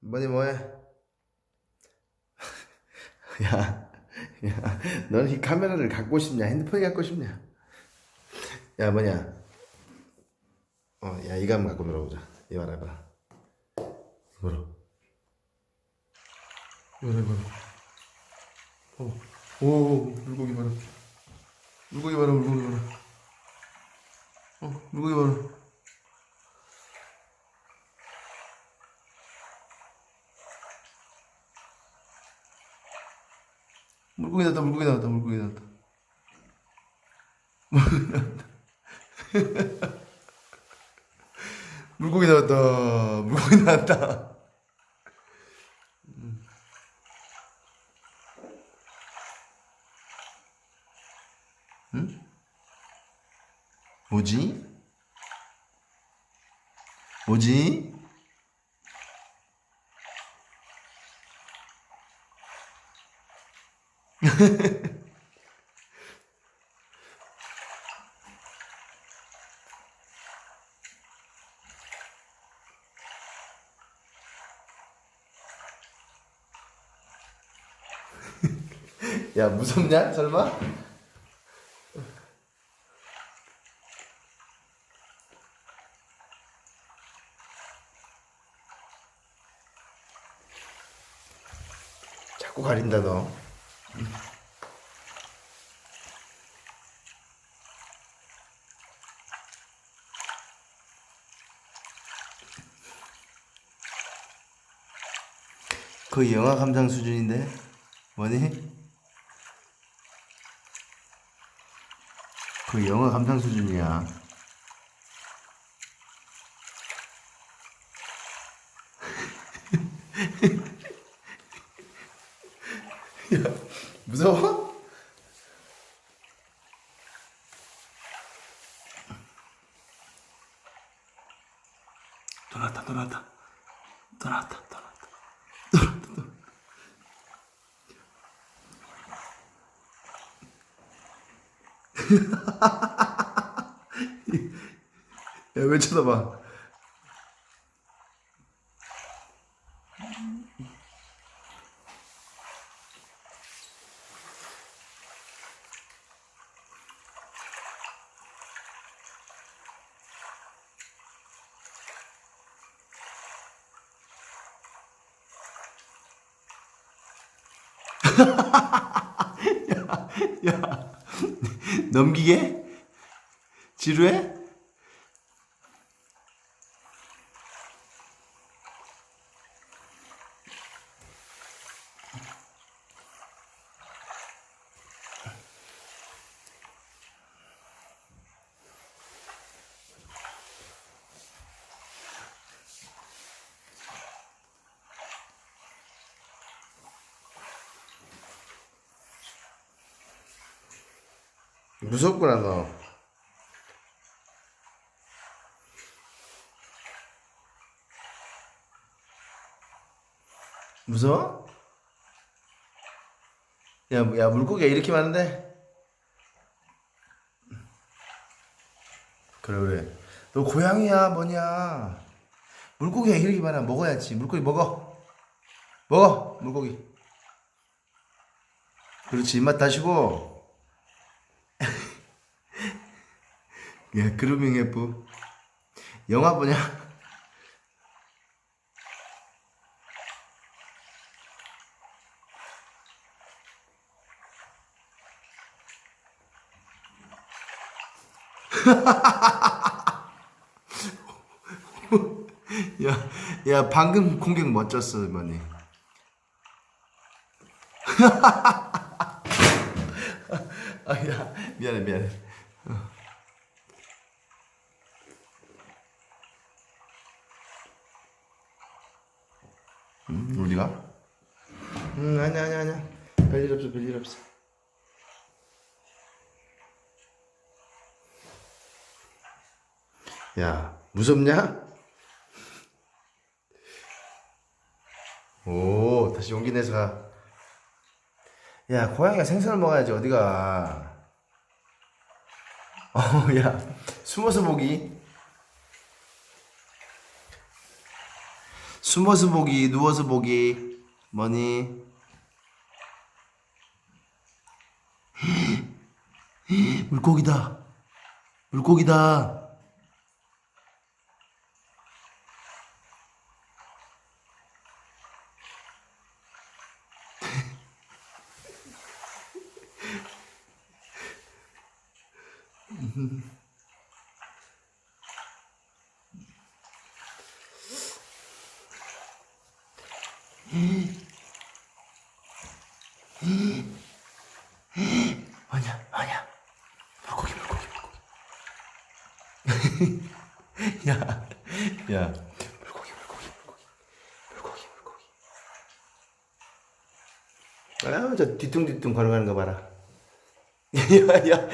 뭐니 뭐해? 야, 야, 너는 이 카메라를 갖고 싶냐? 핸드폰이 갖고 싶냐? 야, 뭐냐? 어, 야, 이거 한번 갖고 놀아보자. 이거 봐라. 이거로. 이거로, 이거로. 어, 오, 물고기 봐라. 물고기 봐라, 물고기 봐라. 어, 물고기 봐라. 물고기 나왔다, 물고기 나왔다, 물고기 나왔다. 물고기 나왔다. 물고기 나왔다. 응? 뭐지? 뭐지? 야 무섭냐 설마? 자꾸 가린다 너. 거의 영화 감상 수준인데 뭐니? 그 영화 감상 수준이야. 무서워? 또 나왔다, 또 나왔다. 또 나왔다, 또 나왔다. 야, 왜 쳐다봐? 야, 야, 넘기게? 지루해? 무섭구나 너. 무서워? 야, 야 물고기가 이렇게 많은데? 그래 그래. 너 고양이야 뭐냐? 물고기가 이렇게 많아 먹어야지. 물고기 먹어. 먹어 물고기. 그렇지 입맛 다시고. 야, 그루밍 F. 영화 보냐? 야, 야, 방금 공격 멋졌어, 이번에. 아, 야, 미안해, 미안해. 음, 우리가? 음, 아니야, 아니야, 아니야. 별일 없어, 별일 없어. 야, 무섭냐? 오, 다시 용기 내서 가. 야, 고양이가 생선을 먹어야지, 어디가. 어, 야. 숨어서 보기. 숨어서 보기, 누워서 보기. 뭐니? 물고기다. 물고기다. 아니야, 아니야. 물고기, 물고기, 물고기. 야, 야. 물고기, 물고기, 물고기. 물고기, 물고기. 아, 저 뒤뚱뒤뚱 걸어가는 거 봐라. 야, 야, 야.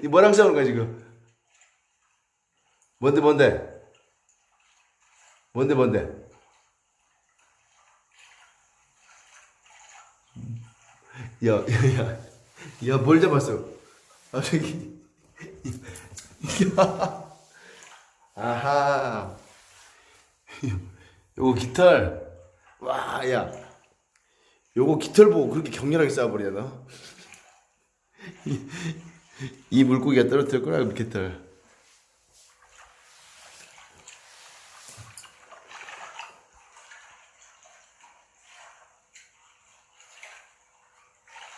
니 뭐랑 싸우는 거야, 지금? 뭔데, 뭔데? 뭔데, 뭔데? 야, 야, 야. 야, 뭘 잡았어? 아, 저기. 야. 아하. 요거 깃털. 와, 야. 요거 깃털 보고 그렇게 격렬하게 싸워버리냐, 너? 이, 이 물고기가 떨어뜨릴 거라, 그 깃털.